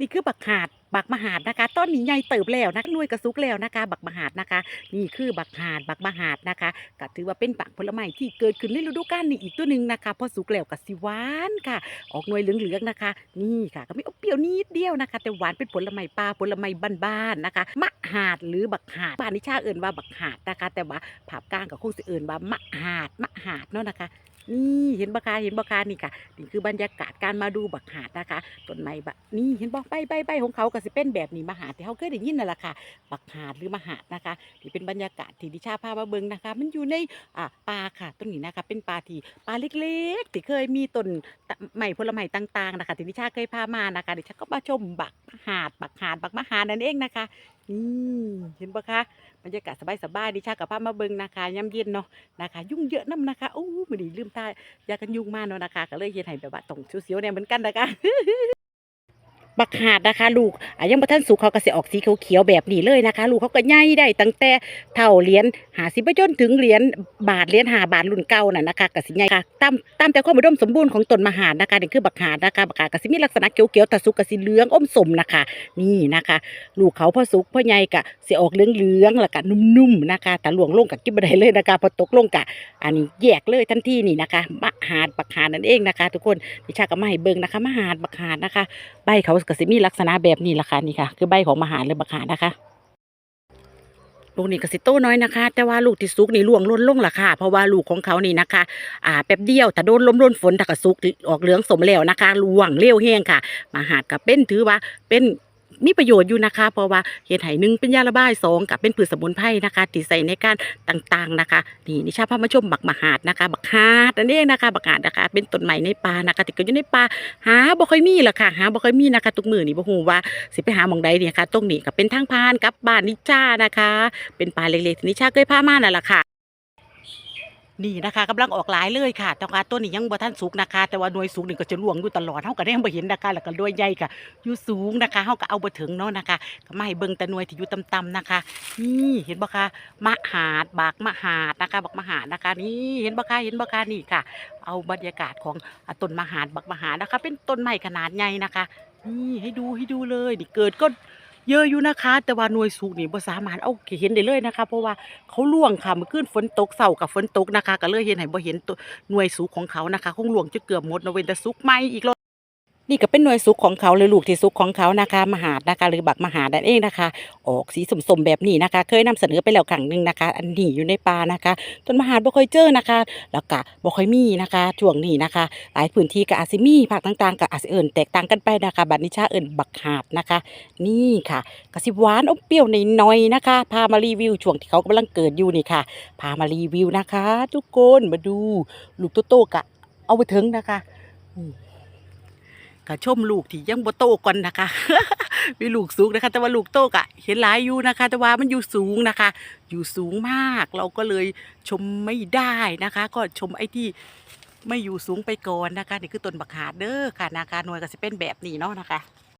นี่คือบักหาดบักมหาดนะคะ ต้นนี้ใหญ่เติบแล้วนะหน่วยกระซุกแล้วนะคะ บักมหาดนะคะ นี่คือบักหาดบักมหาดนะคะก็ถือว่าเป็นปักผลไม้ที่เกิดขึ้นในฤดูกาลนี้อีกตัวหนึ่งนะคะพอสุกแล้วก็สิหวานค่ะ ออกหน่วยเหลืองๆนะคะ นี่ค่ะ ก็ไม่เอาเปรี้ยวนิดเดียวนะคะ แต่หวานเป็นผลไม้ป่าผลไม้บ้านๆนะคะ มะหาดหรือบักหาดบ้านิชาเอิ่นว่าบักหาดนะคะ แต่ว่าผาบกลางกับคงสิเอิ่นว่ามะหาดมะหาดเนาะนะคะ นี่เห็นบักคาเห็นบักคานี่ค่ะนี่คือบรรยากาศการมาดูบักหาดนะคะต้นไม้บะนี่เห็นบอกใบใบใบของเขาก็สิเป็นแบบนี้มหาดที่เขาเคยได้ยินนั่นแหละค่ะบักหาดหรือมหาดนะคะที่เป็นบรรยากาศที่ดิชาพามาเบิงนะคะ มันอยู่ในอ่าป่าค่ะต้นนี้นะคะ เป็นป่าที่ป่าเล็กๆที่เคยมีต้นไม้ผลไม้ต่างๆนะคะที่ดิชาเคยพามานะคะดิชาก็มาชมบักหาดบักหาดบักมหาดนั่นเองนะคะ นี่เห็นปะคะบรรยากาศสบายๆดิชากับพามาเบิงนะคะย่ำเย็นเนาะนะคะ ยุ่งเยอะน้ำนะคะโอ้ไม่ได้ลืมตายากันยุ่งมากเนาะนะคะ ก็เลยเย็นให้แบบว่าต้องเสียวๆเนี่ยเหมือนกันนะคะ บักหาดนะคะ ลูกอะยังบ่ทันสุกเขาก็สิออกสีเขียวๆแบบนี้เลยนะคะ ลูกเขาก็ใหญ่ได้ตั้งแต่เท่าเหรียญหาสิบจนถึงเหรียญบาทเหรียญหาบาทรุ่นเก่าน่ะนะคะก็สิใหญ่ค่ะตามตามแต่ความอุดมสมบูรณ์ของต้นมหาดนะคะนี่คือบักหาดนะคะบักหาดก็สิมีลักษณะเขียวๆแต่สุกก็สิเหลืองอมสมนะคะ นี่นะคะ ลูกเขาพอสุกพอใหญ่ก็สิออกเหลืองๆแล้วก็นุ่มๆนะคะแต่หลวงลงกับกินบ่ได้เลยนะคะพอตกลงกะอันนี้แยกเลยทันทีนี่นะคะมะหาดบักหาดนั่นเองนะคะ ทุกคนดิชาก็มาให้เบิ่งนะคะมหาดบักหาดนะคะ ใบเขาก็สิมีลักษณะแบบนี้ละค่ะนี่ค่ะ คือใบของมหาหรือบักหานะคะลูกนี่ก็สิโตน้อยนะคะ แต่ว่าลูกที่สุกนี่ล่วงล้นลงละค่ะ เพราะว่าลูกของเขานี่นะคะ อ่าแป๊บเดียวถ้าโดนลมล้นฝนถ้าก็สุกออกเหลืองสมแล้วนะคะล่วงเลี้ยวแห้งค่ะมหาดก็เป็นถือว่าเป็น มีประโยชน์อยู่นะคะ เพราะว่าเห็ดไห่หนึ่งเป็นยาระบายสองกับเป็นพืชสมุนไพรนะคะที่ใส่ในการต่างๆนะคะ นี่นิชาพามาชมบักมหาดนะคะ บักฮาดนั่นเองนะคะบักฮาดนะคะ เป็นต้นไม้ในป่านะคะที่เกิดอยู่ในป่าหาบ่ค่อยมีล่ะค่ะหาบ่ค่อยมีนะคะทุกมือนี่บ่ฮู้ว่าสิไปหาหมองใดเนี่ยค่ะตรงนี้ก็เป็นทางผ่านกับบ้านนิชานะคะ เป็นป่าเล็กๆที่นิชาเคยพามานั่นแหละค่ะ นี่นะคะกำลังออกหลายเลยค่ะแต่ว่าต้นนี้ยังบ่ทันสุกนะคะ แต่ว่าหน่วยสูงหนี่งก็จะล่วงอยู่ตลอดเฮาก็ได้บ่เห็นนะคะแล้วก็หน่วยใหญ่ก็อยู่สูงนะคะเฮาก็เอาบ่ถึงเนาะนะคะก็มาให้เบิ่งแต่หน่วยที่อยู่ต่ำๆนะคะ นี่เห็นบ่คะมะหาดบักมะหาดนะคะบักมะหาดนะคะนี่เห็นบ่คะเห็นบ่คะนี่ค่ะ เอาบรรยากาศของต้นมะหาดบักมะหาดนะคะ เป็นต้นไม้ขนาดใหญ่นะคะ นี่ให้ดูให้ดูเลยนี่เกิดก็ เยอะอยู่นะคะ แต่ว่าหน่วยสูงนี่บ่สามารถเอาเห็นได้เลยนะคะ เพราะว่าเขาล่วงค่ะเมื่อคืนฝนตกเสากับฝนตกนะคะ ก็เลยเห็นให้บ่เห็นตัวหน่วยสูงของเขานะคะคงล่วงจนเกือบหมดนะเว้นแต่สุกไหม่อีกรอบ นี่ก็เป็นหน่วยสุกของเขาเลยลูกที่สุกของเขานะคะ มหาดนะคะ หรือบักมหาดนั่นเองนะคะ ออกสีสมๆแบบนี้นะคะ เคยนำเสนอไปแล้วครั้งหนึ่งนะคะ อันนี้อยู่ในป่านะคะต้นมหาดบ่ค่อยเจอนะคะ แล้วก็บ่ค่อยมีนะคะช่วงนี้นะคะ หลายพื้นที่ก็อาจสิมีภาคต่างๆก็อาจสิเอิ้นแตกต่างกันไปนะคะบัดนิชาเอิ้นบักหาดนะคะ นี่ค่ะกระสิบหวานอมเปรี้ยวหน่อยนะคะ พามารีวิวช่วงที่เขากำลังเกิดอยู่นี่ค่ะ พามารีวิวนะคะ ทุกคนมาดูลูกโตๆกะเอาไปถึงนะคะอื กะชมลูกที่ยังบ่โตก่อนนะคะ มีลูกสูงนะคะ แต่ว่าลูกโตกะเห็นหลายอยู่นะคะ แต่ว่ามันอยู่สูงนะคะ อยู่สูงมาก เราก็เลยชมไม่ได้นะคะ ก็ชมไอ้ที่ไม่อยู่สูงไปก่อนนะคะ นี่คือต้นบักหาดเด้อค่ะนะคะหน่วยก็จะเป็นแบบนี้เนาะนะคะ